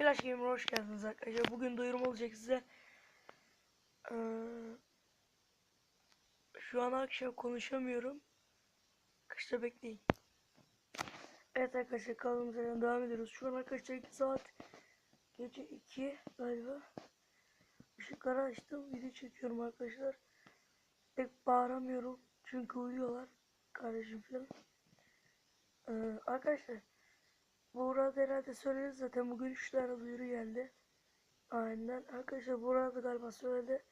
Flash Gamer'a hoş geldiniz arkadaşlar. Bugün duyurum olacak size. Ee, şu an akşam konuşamıyorum. Kışta bekleyin. Evet arkadaşlar kaldığımız yerden devam ediyoruz. Şu an arkadaşlar 2 saat gece 2 galiba. Işıkları açtım. Video çekiyorum arkadaşlar. Pek bağıramıyorum. Çünkü uyuyorlar. Kardeşim falan. Ee, arkadaşlar Buğra'da herhalde söyledi zaten bugün 3 tane duyuru geldi. Aynen. Arkadaşlar Buğra'da galiba söyledi.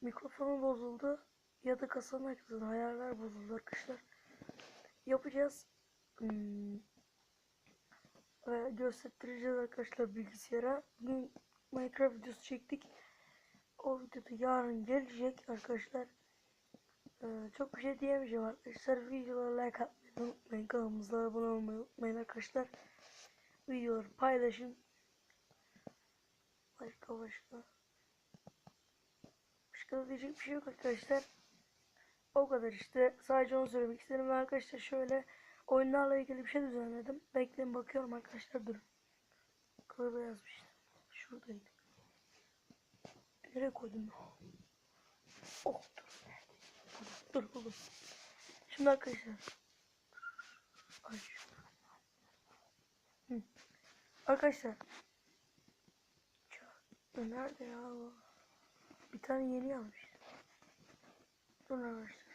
Mikrofonu bozuldu. Ya da kasanın arkasında ayarlar bozuldu arkadaşlar. Yapacağız. Hmm. Ve göstereceğiz arkadaşlar bilgisayara. Bugün Minecraft videosu çektik. O videoda yarın gelecek arkadaşlar. Ee, çok bir şey diyemeyeceğim arkadaşlar. Videolara like atmayı unutmayın. Kanalımıza abone olmayı unutmayın arkadaşlar. Videoları paylaşın. Başka başka. Başka diyecek bir şey yok arkadaşlar. O kadar işte. Sadece onu söylemek istedim. Ve arkadaşlar şöyle oyunlarla ilgili bir şey düzenledim. Bekleyin bakıyorum arkadaşlar durun. Kılıba yazmıştım. Şuradaydı. Nereye koydum? Oh dur. Buldum. Şimdi arkadaşlar. Ay. Hı. Arkadaşlar. Nerede ya? bu? Bir tane yeni almış. Dur arkadaşlar.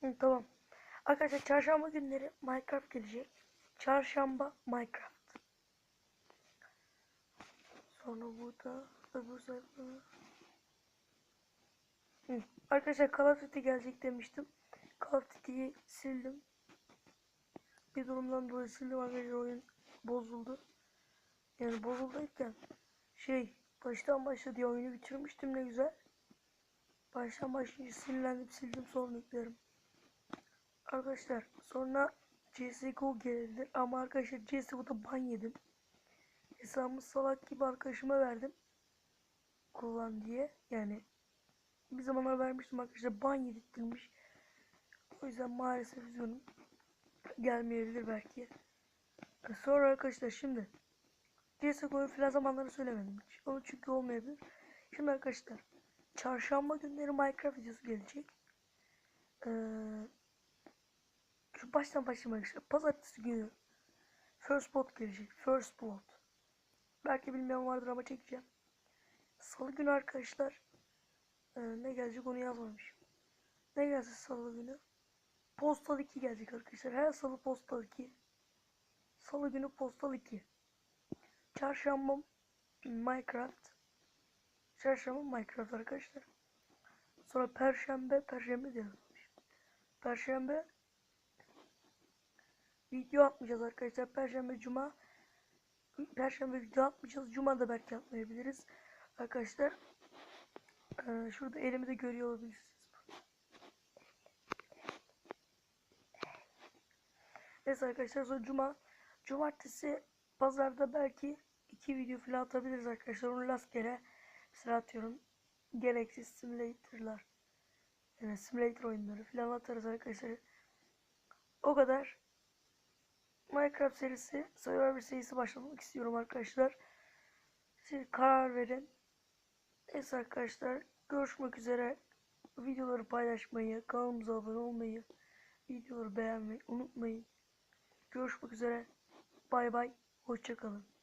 Hı, tamam. Arkadaşlar çarşamba günleri Minecraft gelecek. Çarşamba Minecraft. Sonra burada öbür sayfa. Hı. Arkadaşlar Call of Duty gelecek demiştim. Call of Duty'yi sildim. Bir durumdan dolayı sildim arkadaşlar oyun bozuldu. Yani bozulduyken şey baştan başla diye oyunu bitirmiştim ne güzel. Baştan başlayınca sinirlendim sildim sonra yüklerim. Arkadaşlar sonra CSGO gelir ama arkadaşlar CSGO'da ban yedim. Hesabımı salak gibi arkadaşıma verdim. Kullan diye. Yani bir zamanlar vermiştim arkadaşlar ban yedirttirmiş. O yüzden maalesef üzgünüm. Gelmeyebilir belki. E, Sonra arkadaşlar şimdi CSGO'yu filan zamanları söylemedim hiç. Onu çünkü olmayabilir. Şimdi arkadaşlar çarşamba günleri Minecraft videosu gelecek. Ee, şu baştan başlamak işte. Pazartesi günü First Blood gelecek. First Blood. Belki bilmeyen vardır ama çekeceğim. Salı günü arkadaşlar e, ne gelecek onu yazmamışım. Ne gelecek salı günü? Postal 2 gelecek arkadaşlar. Her salı Postal 2. Salı günü Postal 2. Çarşamba Minecraft. Çarşamba Minecraft arkadaşlar. Sonra Perşembe, Perşembe de yazmamışım. Perşembe video atmayacağız arkadaşlar. Perşembe, Cuma Perşembe video atmayacağız. Cuma da belki atmayabiliriz. Arkadaşlar ee, şurada elimi de görüyor olabilirsiniz. Neyse arkadaşlar sonra Cuma Cumartesi Pazarda belki iki video falan atabiliriz arkadaşlar. Onu rastgele mesela atıyorum. Gereksiz simulatorlar. Yani simulator oyunları falan atarız arkadaşlar. O kadar. Minecraft serisi, Survivor serisi başlamak istiyorum arkadaşlar. Siz karar verin. Neyse arkadaşlar. Görüşmek üzere. Videoları paylaşmayı, kanalımıza abone olmayı, videoları beğenmeyi unutmayın. Görüşmek üzere. Bay bay. Hoşçakalın.